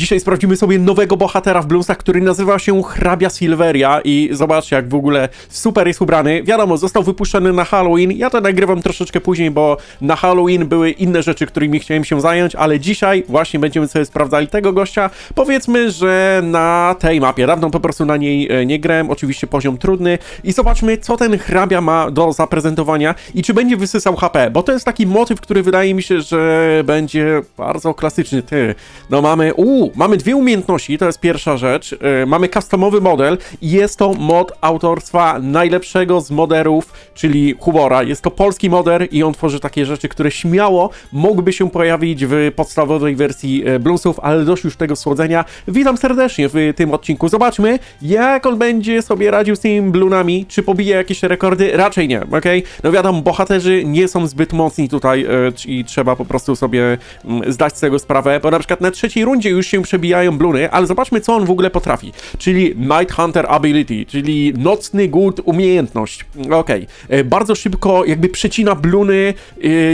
Dzisiaj sprawdzimy sobie nowego bohatera w Bluesach, który nazywa się Hrabia Silveria i zobaczcie jak w ogóle super jest ubrany. Wiadomo, został wypuszczony na Halloween, ja to nagrywam troszeczkę później, bo na Halloween były inne rzeczy, którymi chciałem się zająć, ale dzisiaj właśnie będziemy sobie sprawdzali tego gościa. Powiedzmy, że na tej mapie, dawno po prostu na niej e, nie grałem, oczywiście poziom trudny i zobaczmy, co ten hrabia ma do zaprezentowania i czy będzie wysysał HP, bo to jest taki motyw, który wydaje mi się, że będzie bardzo klasyczny. Ty, no mamy, uuu, mamy dwie umiejętności, to jest pierwsza rzecz, e, mamy customowy model i jest to mod autorstwa najlepszego z moderów, czyli Hubora. Jest to polski moder i on tworzy takie rzeczy, które śmiało mogłyby się pojawić w podstawowej wersji e, Bluesów, ale dość już tego słodzenia. Witam serdecznie w tym odcinku. Zobaczmy, jak on będzie sobie radził z tymi Blunami, czy pobije jakieś rekordy? Raczej nie, okej? No wiadomo, bohaterzy nie są zbyt mocni tutaj e, i trzeba po prostu sobie mm, zdać z tego sprawę, bo na przykład na trzeciej rundzie już się przebijają Bluny, ale zobaczmy, co on w ogóle potrafi. Czyli Night Hunter Ability, czyli nocny głód umiejętność. Okej. E, Bardzo szybko jakby przecina Bluny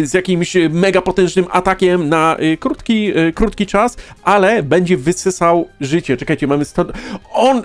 e, z jakimś mega potężnym atakiem na e, krótki, krótki czas, ale będzie wysysał życie. Czekajcie, mamy 100... On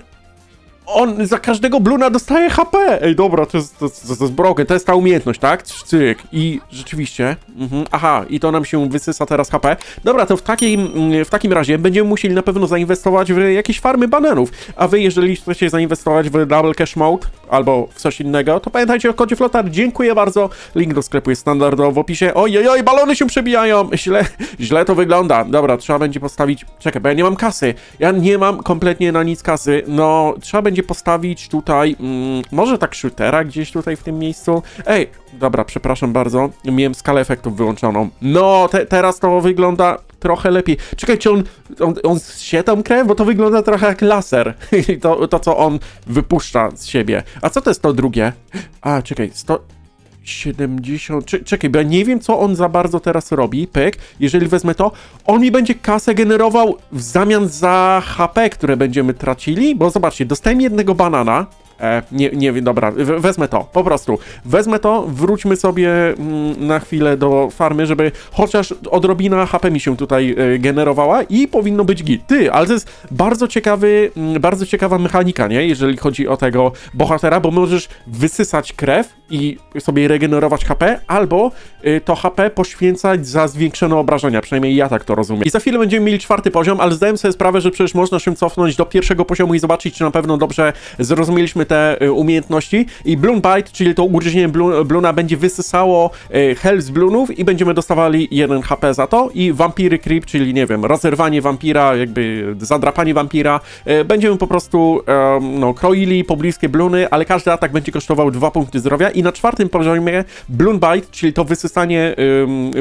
on za każdego bluna dostaje HP! Ej, dobra, to jest, to, jest- to jest broken, to jest ta umiejętność, tak? Cyk. I rzeczywiście, mhm, aha, i to nam się wysysa teraz HP. Dobra, to w takim, w takim razie będziemy musieli na pewno zainwestować w jakieś farmy bananów. A wy, jeżeli chcecie zainwestować w Double Cash Mode albo w coś innego, to pamiętajcie o kodzie Flotar. Dziękuję bardzo. Link do sklepu jest standardowo w opisie. Ojej, oj, balony się przebijają! Źle, źle to wygląda. Dobra, trzeba będzie postawić... Czekaj, bo ja nie mam kasy. Ja nie mam kompletnie na nic kasy. No, trzeba będzie postawić tutaj... Mm, może tak shootera gdzieś tutaj w tym miejscu? Ej, dobra, przepraszam bardzo. Miałem skalę efektów wyłączoną. No, te, teraz to wygląda trochę lepiej. Czekajcie, on, on, on się tam krew, bo to wygląda trochę jak laser. to, to, co on wypuszcza z siebie. A co to jest to drugie? A, czekaj, 100... 70. Cze- Czekaj, bo ja nie wiem, co on za bardzo teraz robi. Pyk. Jeżeli wezmę to, on mi będzie kasę generował w zamian za HP, które będziemy tracili. Bo zobaczcie, dostałem jednego banana. E, nie, nie dobra, we- wezmę to, po prostu. Wezmę to, wróćmy sobie mm, na chwilę do farmy, żeby chociaż odrobina HP mi się tutaj e, generowała i powinno być git. Ty, ale to jest bardzo ciekawy, mm, bardzo ciekawa mechanika, nie? Jeżeli chodzi o tego bohatera, bo możesz wysysać krew i sobie regenerować HP, albo y, to HP poświęcać za zwiększone obrażenia, przynajmniej ja tak to rozumiem. I za chwilę będziemy mieli czwarty poziom, ale zdałem sobie sprawę, że przecież można się cofnąć do pierwszego poziomu i zobaczyć, czy na pewno dobrze zrozumieliśmy te y, umiejętności. I Bloon Bite, czyli to ugryzienie blu, Bluna będzie wysysało y, health z Bloonów i będziemy dostawali 1 HP za to. I Vampiry Creep, czyli nie wiem, rozerwanie wampira, jakby zadrapanie wampira, y, będziemy po prostu no, kroili pobliskie Bluny, ale każdy atak będzie kosztował 2 punkty zdrowia i na czwartym poziomie Bloon Bite, czyli to wysysanie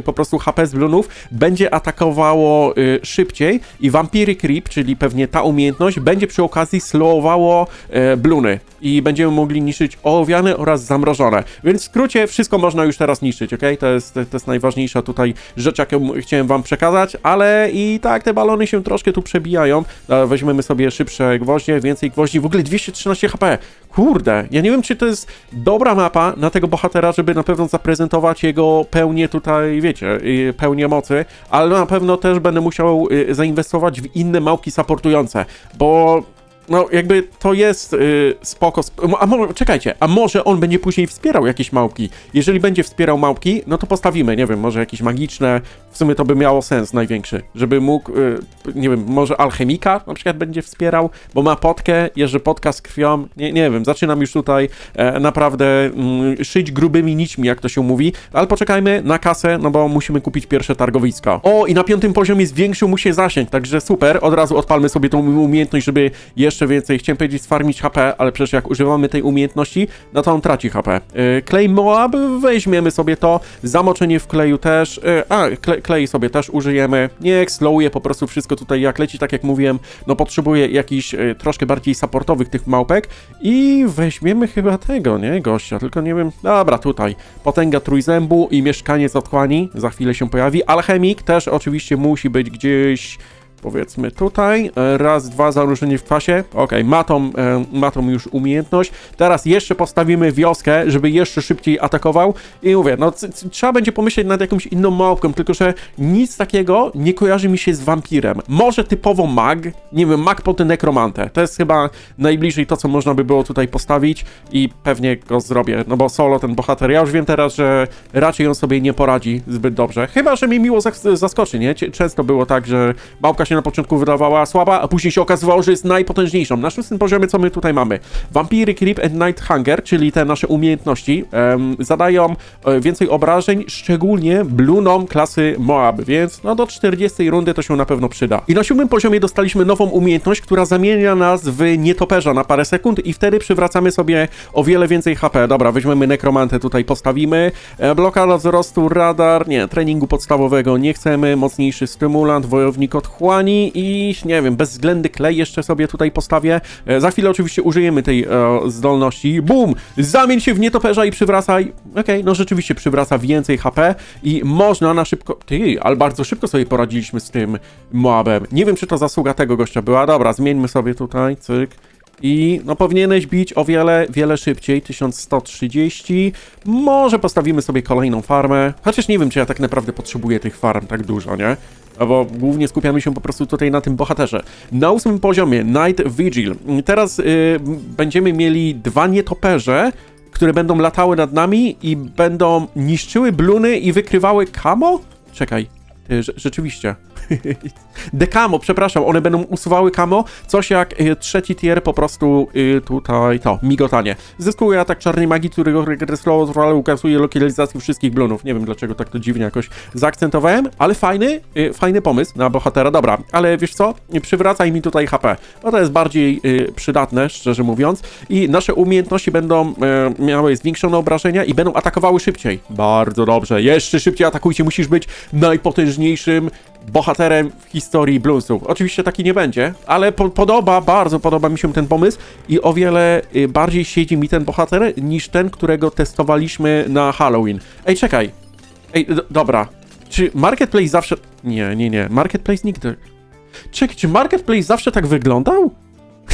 po prostu HP z Bloonów, będzie atakowało szybciej i Vampiry Creep, czyli pewnie ta umiejętność, będzie przy okazji slowowało y, Bloony i będziemy mogli niszczyć ołowiane oraz zamrożone. Więc w skrócie wszystko można już teraz niszczyć, ok? To jest, to jest najważniejsza tutaj rzecz, jaką chciałem wam przekazać, ale i tak te balony się troszkę tu przebijają. Weźmiemy sobie szybsze gwoździe, więcej gwoździ, w ogóle 213 HP. Kurde, ja nie wiem, czy to jest dobra mapa na tego bohatera, żeby na pewno zaprezentować jego pełnię tutaj, wiecie, pełnię mocy, ale na pewno też będę musiał y, zainwestować w inne małki supportujące, bo no, jakby to jest y, spoko. Sp a może, czekajcie, a może on będzie później wspierał jakieś małpki? Jeżeli będzie wspierał małpki, no to postawimy, nie wiem, może jakieś magiczne. W sumie to by miało sens największy, żeby mógł, y, nie wiem, może alchemika na przykład będzie wspierał, bo ma potkę, jeży potka z krwią. Nie, nie wiem, zaczynam już tutaj e, naprawdę mm, szyć grubymi nićmi, jak to się mówi, ale poczekajmy na kasę, no bo musimy kupić pierwsze targowisko. O, i na piątym poziomie zwiększył mu się zasięg, także super, od razu odpalmy sobie tą umiejętność, żeby jeszcze więcej, chciałem powiedzieć sfarmić HP, ale przecież jak używamy tej umiejętności, no to on traci HP. Yy, klej Moab, weźmiemy sobie to, zamoczenie w kleju też, yy, a, kle, klej sobie też użyjemy, niech slowuje po prostu wszystko tutaj jak leci, tak jak mówiłem, no potrzebuję jakichś yy, troszkę bardziej supportowych tych małpek. I weźmiemy chyba tego, nie, gościa, tylko nie wiem, dobra, tutaj, potęga trójzębu i mieszkanie z otchłani, za chwilę się pojawi, alchemik też oczywiście musi być gdzieś powiedzmy tutaj. E, Raz, dwa, zanurzenie w kwasie. Okej, ma, tą, e, ma tą już umiejętność. Teraz jeszcze postawimy wioskę, żeby jeszcze szybciej atakował. I mówię, no trzeba będzie pomyśleć nad jakąś inną małpką, tylko że nic takiego nie kojarzy mi się z wampirem. Może typowo mag, nie wiem, mag pod nekromantę. To jest chyba najbliżej to, co można by było tutaj postawić i pewnie go zrobię, no bo solo ten bohater, ja już wiem teraz, że raczej on sobie nie poradzi zbyt dobrze. Chyba, że mnie miło zas- zaskoczy, nie? Często było tak, że małpka się na początku wydawała słaba, a później się okazywało, że jest najpotężniejszą. Na szóstym poziomie co my tutaj mamy? Vampiry, Creep and Night Hunger, czyli te nasze umiejętności, zadają e, więcej obrażeń, szczególnie blunom klasy Moab, więc no do 40 rundy to się na pewno przyda. I na siódmym poziomie dostaliśmy nową umiejętność, która zamienia nas w nietoperza na parę sekund i wtedy przywracamy sobie o wiele więcej HP. Dobra, weźmiemy nekromantę tutaj postawimy. E, blokada wzrostu, radar, nie, treningu podstawowego nie chcemy, mocniejszy stymulant, wojownik otchłani i nie wiem, bezwzględny klej jeszcze sobie tutaj postawię. E, za chwilę oczywiście użyjemy tej e, zdolności. Bum! Zamień się w nietoperza i przywracaj. Okej, no rzeczywiście przywraca więcej HP i można na szybko... Ty, ale bardzo szybko sobie poradziliśmy z tym Moabem. Nie wiem, czy to zasługa tego gościa była. Dobra, zmieńmy sobie tutaj, cyk. I no powinieneś bić o wiele, wiele szybciej, 1130. Może postawimy sobie kolejną farmę. Chociaż nie wiem, czy ja tak naprawdę potrzebuję tych farm tak dużo, nie? Bo głównie skupiamy się po prostu tutaj na tym bohaterze. Na ósmym poziomie Night Vigil. Teraz y, będziemy mieli dwa nietoperze, które będą latały nad nami i będą niszczyły bluny i wykrywały kamo? Czekaj, rze- rzeczywiście. Dekamo, przepraszam, one będą usuwały kamo, coś jak y, trzeci tier po prostu y, tutaj to, migotanie. Zyskuje atak czarnej magii, którego regresrował ukazuje lokalizację wszystkich blunów. Nie wiem dlaczego tak to dziwnie jakoś zaakcentowałem, ale fajny, y, fajny pomysł na bohatera, dobra, ale wiesz co, przywracaj mi tutaj HP, no to jest bardziej przydatne, szczerze mówiąc i nasze umiejętności będą miały zwiększone obrażenia i będą atakowały szybciej. Bardzo dobrze, jeszcze szybciej atakujcie, musisz być najpotężniejszym bohaterem w historii bluesów. Oczywiście taki nie będzie, ale po podoba, bardzo podoba mi się ten pomysł i o wiele y, bardziej siedzi mi ten bohater niż ten, którego testowaliśmy na Halloween. Ej, czekaj. Ej, dobra. Czy Marketplace zawsze... Nie, nie, nie. Marketplace nigdy... Czekaj, czy Marketplace zawsze tak wyglądał?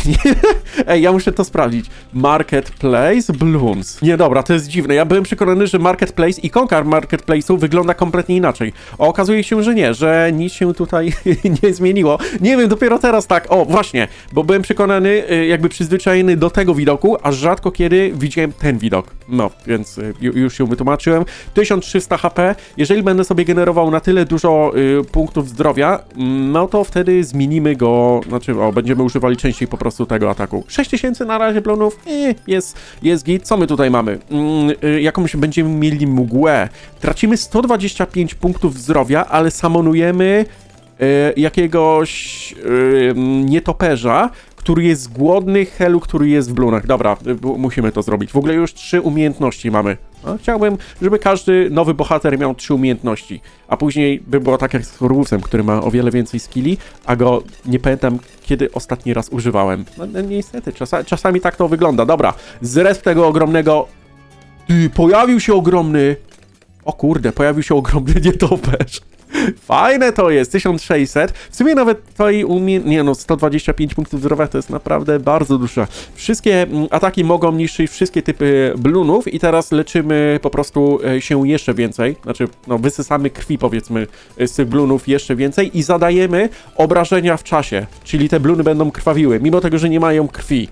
Ej, ja muszę to sprawdzić. Marketplace Blooms. Nie, dobra, to jest dziwne. Ja byłem przekonany, że Marketplace, ikonka Marketplace'u wygląda kompletnie inaczej. Okazuje się, że nie, że nic się tutaj nie zmieniło. Nie wiem, dopiero teraz tak. O, właśnie, bo byłem przekonany, y, jakby przyzwyczajony do tego widoku, a rzadko kiedy widziałem ten widok. No, więc y, ju- już się wytłumaczyłem. 1300 HP. Jeżeli będę sobie generował na tyle dużo y, punktów zdrowia, mm, no to wtedy zmienimy go, znaczy, o, będziemy używali częściej po prostu tego ataku. 6000 na razie plonów, eh, jest, jest git. Co my tutaj mamy? Mm, y, jakąś będziemy mieli mgłę. Tracimy 125 punktów zdrowia, ale samonujemy y, jakiegoś y, nietoperza, który jest głodny, Helu, który jest w blunach. Dobra, y, musimy to zrobić. W ogóle już trzy umiejętności mamy. No, chciałbym, żeby każdy nowy bohater miał trzy umiejętności, a później by było tak jak z Horusem, który ma o wiele więcej skilli, a go nie pamiętam, kiedy ostatni raz używałem. No, no niestety, czasa, czasami tak to wygląda. Dobra, zresp tego ogromnego... Ty, pojawił się ogromny... O kurde, pojawił się ogromny nietoperz. Fajne to jest, 1600. W sumie nawet tutaj umie... Nie no, 125 punktów zdrowia to jest naprawdę bardzo dużo. Wszystkie mm, ataki mogą niszczyć wszystkie typy blunów i teraz leczymy po prostu e, się jeszcze więcej. Znaczy, no wysysamy krwi powiedzmy e, z tych blunów jeszcze więcej i zadajemy obrażenia w czasie. Czyli te bluny będą krwawiły, mimo tego, że nie mają krwi.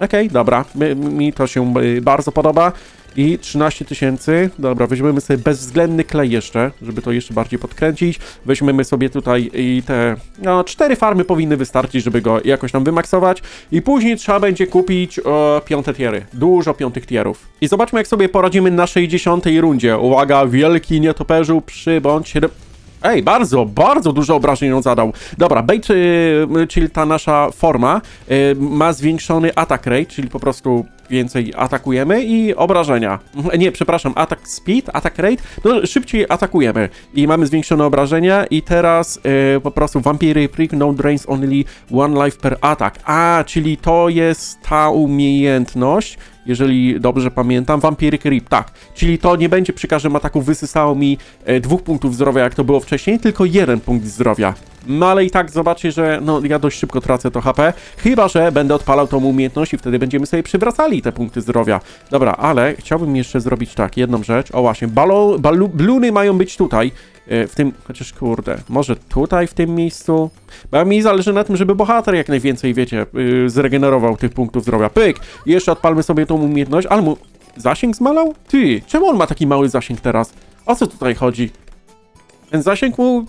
Okej, dobra, mi, mi to się y, bardzo podoba. I 13 tysięcy. Dobra, weźmiemy sobie bezwzględny klej jeszcze, żeby to jeszcze bardziej podkręcić. Weźmiemy sobie tutaj i te. No, cztery farmy powinny wystarczyć, żeby go jakoś tam wymaksować. I później trzeba będzie kupić e, piąte tiery. Dużo piątych tierów. I zobaczmy, jak sobie poradzimy na 60 rundzie. Uwaga, wielki nietoperzu, przybądź. Ej, bardzo, bardzo dużo obrażeń on zadał. Dobra, bait, y, czyli ta nasza forma, y, ma zwiększony attack rate, czyli po prostu więcej atakujemy i obrażenia. Mhm, Nie, przepraszam, attack speed, attack rate, no szybciej atakujemy i mamy zwiększone obrażenia i teraz y, po prostu Vampiry Prick no drains only one life per attack. A, czyli to jest ta umiejętność, jeżeli dobrze pamiętam, Vampiric Rip, tak. Czyli to nie będzie przy każdym ataku wysysało mi e, dwóch punktów zdrowia, jak to było wcześniej, tylko jeden punkt zdrowia. No ale i tak zobaczcie, że no ja dość szybko tracę to HP, chyba, że będę odpalał tą umiejętność i wtedy będziemy sobie przywracali te punkty zdrowia. Dobra, ale chciałbym jeszcze zrobić tak, jedną rzecz, o właśnie, balo, balu, bluny mają być tutaj, e, w tym, chociaż kurde, może tutaj w tym miejscu? Bo mi zależy na tym, żeby bohater jak najwięcej, wiecie, yy, zregenerował tych punktów zdrowia. Pyk! Jeszcze odpalmy sobie tą umiejętność, ale mu zasięg zmalał? Ty, czemu on ma taki mały zasięg teraz? O co tutaj chodzi? Ten zasięg mu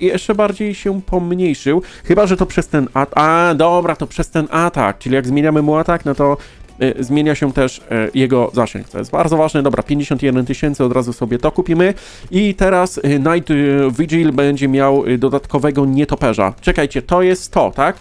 jeszcze bardziej się pomniejszył, chyba, że to przez ten atak, a dobra, to przez ten atak, czyli jak zmieniamy mu atak, no to y, zmienia się też y, jego zasięg, to jest bardzo ważne, dobra, 51 tysięcy, od razu sobie to kupimy. I teraz y, Night Vigil będzie miał dodatkowego nietoperza, czekajcie, to jest to, tak?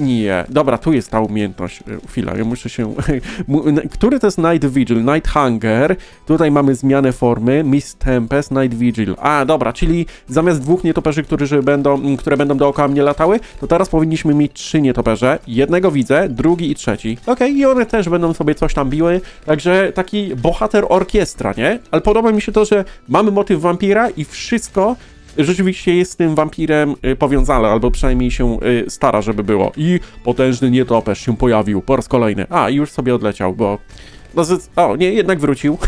Nie, dobra, tu jest ta umiejętność. Y, Chwila, ja muszę się. Który to jest Night Vigil? Night Hunger. Tutaj mamy zmianę formy. Miss Tempest, Night Vigil. A, dobra, czyli zamiast dwóch nietoperzy, którzy będą, które będą dookoła mnie latały, to teraz powinniśmy mieć trzy nietoperze. Jednego widzę, drugi i trzeci. Okej, i one też będą sobie coś tam biły. Także taki bohater orkiestra, nie? Ale podoba mi się to, że mamy motyw wampira i wszystko rzeczywiście jest z tym wampirem y, powiązane, albo przynajmniej się y, stara, żeby było. I potężny nietoperz się pojawił po raz kolejny. A, i już sobie odleciał, bo... No, o, nie, jednak wrócił.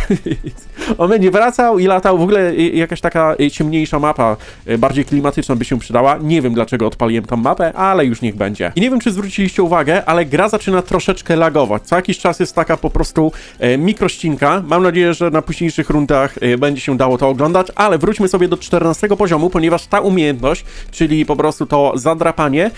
On będzie wracał i latał. W ogóle y, jakaś taka y, ciemniejsza mapa, y, bardziej klimatyczna by się przydała. Nie wiem, dlaczego odpaliłem tą mapę, ale już niech będzie. I nie wiem, czy zwróciliście uwagę, ale gra zaczyna troszeczkę lagować. Co jakiś czas jest taka po prostu e, mikrościnka. Mam nadzieję, że na późniejszych rundach e, będzie się dało to oglądać, ale wróćmy sobie do 14 poziomu, ponieważ ta umiejętność, czyli po prostu to zadrapanie,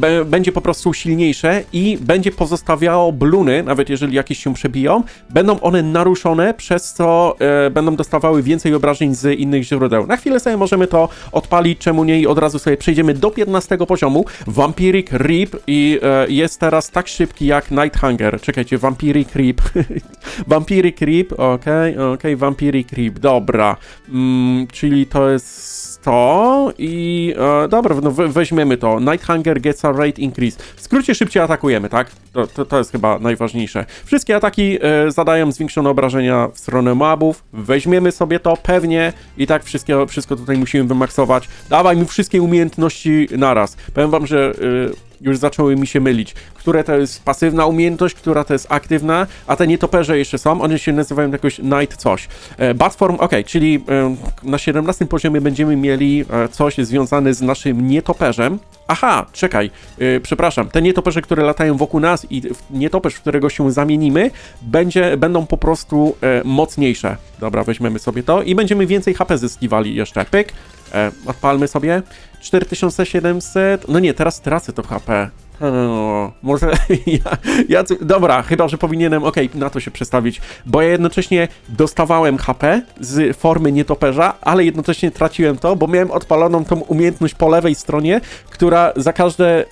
e, będzie po prostu silniejsze i będzie pozostawiało bluny, nawet jeżeli jakieś się przebiją, będą one naruszone, przez co e, będą dostawały więcej obrażeń z innych źródeł. Na chwilę sobie możemy to odpalić, czemu nie i od razu sobie przejdziemy do 15 poziomu. Vampiric Rip i e, jest teraz tak szybki jak Night Hunger. Czekajcie, Vampiric Rip. Vampiric Rip, okej, okej, Vampiric Rip, dobra. Mm, czyli to jest to i e, dobra, no we, weźmiemy to. Night Hunger gets a rate increase. W skrócie szybciej atakujemy, tak? To, to, to jest chyba najważniejsze. Wszystkie ataki e, zadają zwiększone obrażenia w stronę mobów. Weźmiemy sobie to pewnie i tak wszystkie, wszystko tutaj musimy wymaksować. Dawaj mi wszystkie umiejętności naraz. Powiem wam, że e, już zaczęły mi się mylić, które to jest pasywna umiejętność, która to jest aktywna, a te nietoperze jeszcze są, one się nazywają jakoś night coś. E, Batform, ok, czyli e, na 17 poziomie będziemy mieli e, coś związane z naszym nietoperzem. Aha, czekaj, e, przepraszam, te nietoperze, które latają wokół nas i nietoperz, w którego się zamienimy, będzie, będą po prostu e, mocniejsze. Dobra, weźmiemy sobie to i będziemy więcej HP zyskiwali jeszcze. Pyk, e, odpalmy sobie. 4700, no nie, teraz tracę to HP. O, może ja, ja, dobra, chyba, że powinienem, okej, na to się przestawić, bo ja jednocześnie dostawałem HP z formy nietoperza, ale jednocześnie traciłem to, bo miałem odpaloną tą umiejętność po lewej stronie, która za każde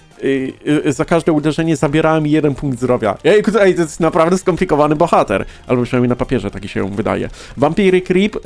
za każde uderzenie zabierała mi jeden punkt zdrowia. Ej, to jest naprawdę skomplikowany bohater. Albo przynajmniej na papierze taki się wydaje. Vampiry Creep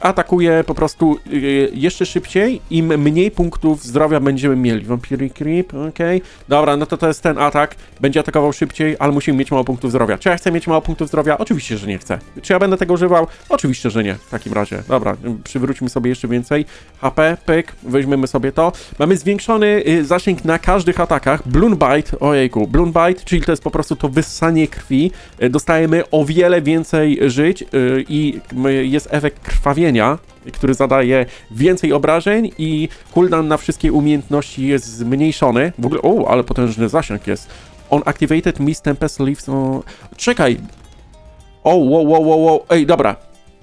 atakuje po prostu y, jeszcze szybciej, im mniej punktów zdrowia będziemy mieli. Vampiry Creep, okej. Dobra, no to to jest ten atak. Będzie atakował szybciej, ale musimy mieć mało punktów zdrowia. Czy ja chcę mieć mało punktów zdrowia? Oczywiście, że nie chcę. Czy ja będę tego używał? Oczywiście, że nie. W takim razie. Dobra, przywróćmy sobie jeszcze więcej. HP, pyk, weźmiemy sobie to. Mamy zwiększony y, zasięg na każdych atakach. Bloon Bite, ojejku, Bloon Bite, czyli to jest po prostu to wyssanie krwi. Y, Dostajemy o wiele więcej żyć y, i jest efekt krwawienia, który zadaje więcej obrażeń i cooldown na wszystkie umiejętności jest zmniejszony. W ogóle, o, ale potężny zasięg jest. On activated Miss Tempest leaves on... Czekaj! O, wow, wow, wow, wow. Ej, dobra.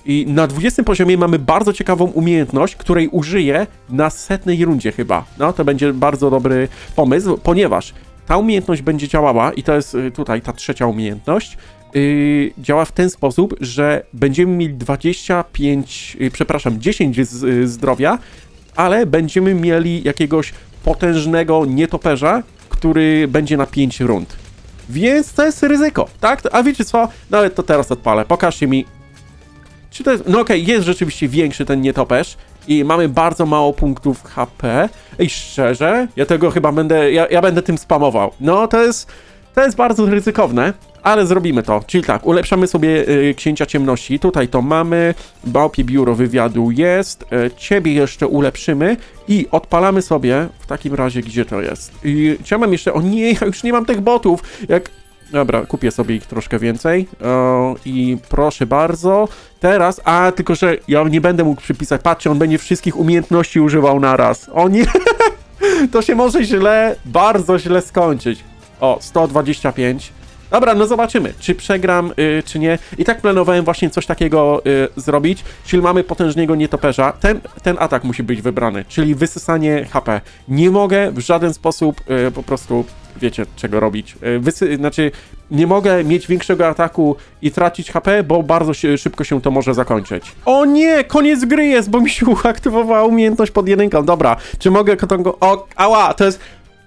I na 20 poziomie mamy bardzo ciekawą umiejętność, której użyję na setnej rundzie chyba. No, to będzie bardzo dobry pomysł, ponieważ ta umiejętność będzie działała, i to jest y, tutaj ta trzecia umiejętność, yy, działa w ten sposób, że będziemy mieli 25, yy, przepraszam, 10 z, y, zdrowia, ale będziemy mieli jakiegoś potężnego nietoperza, który będzie na 5 rund. Więc to jest ryzyko, tak? A wiecie co? Nawet to teraz odpalę. Pokażcie mi. Czy to jest. No okej, jest rzeczywiście większy ten nietoperz. I mamy bardzo mało punktów HP. Ej, szczerze, ja tego chyba będę. Ja, ja będę tym spamował. No to jest. To jest bardzo ryzykowne, ale zrobimy to. Czyli tak, ulepszamy sobie y, księcia ciemności. Tutaj to mamy. Bałpie biuro wywiadu jest. E, ciebie jeszcze ulepszymy i odpalamy sobie w takim razie, gdzie to jest. I chciałem jeszcze. O nie, ja już nie mam tych botów. Jak. Dobra, kupię sobie ich troszkę więcej. O, I proszę bardzo. Teraz, a tylko że ja nie będę mógł przypisać. Patrzcie, on będzie wszystkich umiejętności używał naraz. O nie! to się może źle, bardzo źle skończyć. O, 125. Dobra, no zobaczymy, czy przegram, y, czy nie. I tak planowałem właśnie coś takiego y, zrobić, czyli mamy potężnego nietoperza. Ten, ten atak musi być wybrany, czyli wysysanie HP. Nie mogę w żaden sposób y, po prostu, wiecie, czego robić. Y, wysy, znaczy, nie mogę mieć większego ataku i tracić HP, bo bardzo szybko się to może zakończyć. O nie, koniec gry jest, bo mi się uaktywowała umiejętność pod jedynką. Dobra, czy mogę go... O, ała, to jest...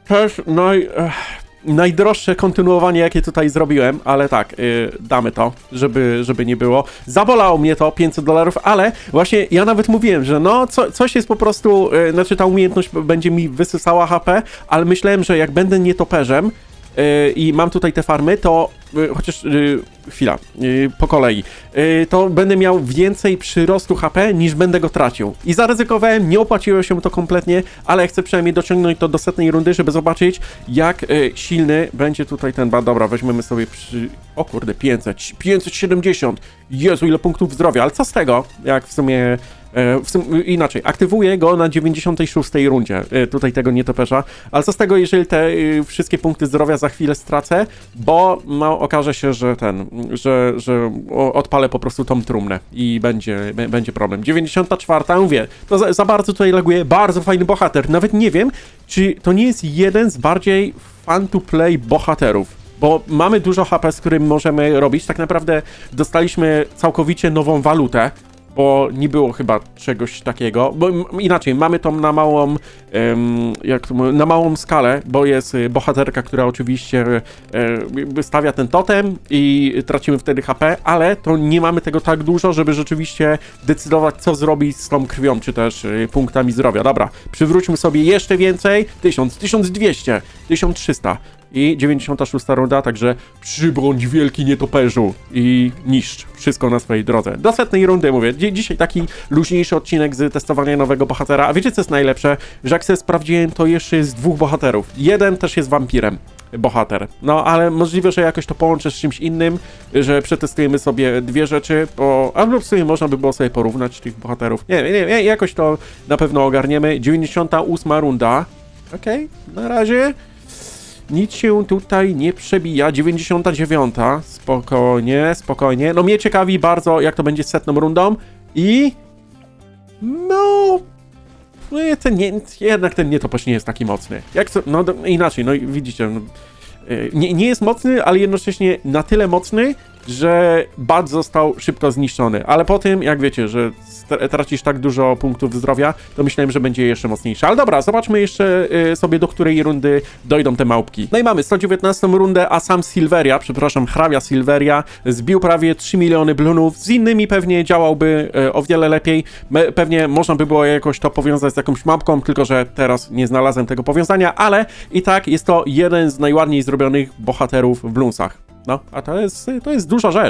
To jest naj... ech, najdroższe kontynuowanie, jakie tutaj zrobiłem, ale tak, yy, damy to, żeby, żeby nie było. Zabolało mnie to 500 dolarów, ale właśnie ja nawet mówiłem, że no, co, coś jest po prostu, yy, znaczy ta umiejętność będzie mi wysysała HP, ale myślałem, że jak będę nietoperzem, i mam tutaj te farmy, to yy, chociaż yy, chwila, po kolei, to będę miał więcej przyrostu HP niż będę go tracił. I zaryzykowałem, nie opłaciło się to kompletnie, ale chcę przynajmniej dociągnąć to do setnej rundy, żeby zobaczyć, jak silny będzie tutaj ten ba. Dobra, weźmiemy sobie przy. O kurde, 500, 570. Jezu, ile punktów zdrowia, ale co z tego, jak w sumie. E, W sum, inaczej, aktywuję go na 96 rundzie, e, tutaj tego nietoperza, ale co z tego, jeżeli te e, wszystkie punkty zdrowia za chwilę stracę, bo okaże się, że ten, że, że odpalę po prostu tą trumnę i będzie, będzie problem. 94, mówię, to za, za bardzo tutaj laguje, bardzo fajny bohater, nawet nie wiem, czy to nie jest jeden z bardziej fun to play bohaterów. Bo mamy dużo HP, z którym możemy robić. Tak naprawdę dostaliśmy całkowicie nową walutę, bo nie było chyba czegoś takiego. Bo inaczej, mamy tą na małą, jak to mówię, na małą skalę, bo jest y, bohaterka, która oczywiście e, stawia ten totem i tracimy wtedy HP, ale to nie mamy tego tak dużo, żeby rzeczywiście decydować, co zrobić z tą krwią, czy też y, punktami zdrowia. Dobra, przywróćmy sobie jeszcze więcej. 1000, 1200, 1300 i 96 runda, także przybądź wielki nietoperzu i niszcz wszystko na swojej drodze. Do setnej rundy mówię, Dzi- dzisiaj taki luźniejszy odcinek z testowania nowego bohatera, a wiecie co jest najlepsze? Że jak sobie sprawdziłem, to jeszcze jest dwóch bohaterów. Jeden też jest wampirem. Bohater. No, ale możliwe, że jakoś to połączę z czymś innym, że przetestujemy sobie dwie rzeczy, bo albo w sumie można by było sobie porównać tych bohaterów. Nie, nie, nie jakoś to na pewno ogarniemy. 98 runda. Okej, na razie nic się tutaj nie przebija. 99. Spokojnie, spokojnie. No mnie ciekawi bardzo, jak to będzie z setną rundą. I... No... no ten nie, jednak ten nietoperz nie jest taki mocny. Jak to, no inaczej, no widzicie, no, y, nie, nie jest mocny, ale jednocześnie na tyle mocny, że Bad został szybko zniszczony. Ale po tym, jak wiecie, że tracisz tak dużo punktów zdrowia, to myślałem, że będzie jeszcze mocniejszy. Ale dobra, zobaczmy jeszcze y, sobie, do której rundy dojdą te małpki. No i mamy 119 rundę, a sam Silveria, przepraszam, hrabia Silveria, zbił prawie 3 miliony blunów. Z innymi pewnie działałby y, o wiele lepiej. Pewnie można by było jakoś to powiązać z jakąś mapką, tylko że teraz nie znalazłem tego powiązania, ale i tak jest to jeden z najładniej zrobionych bohaterów w Bloomsach. No, a to jest, to jest duża rzecz.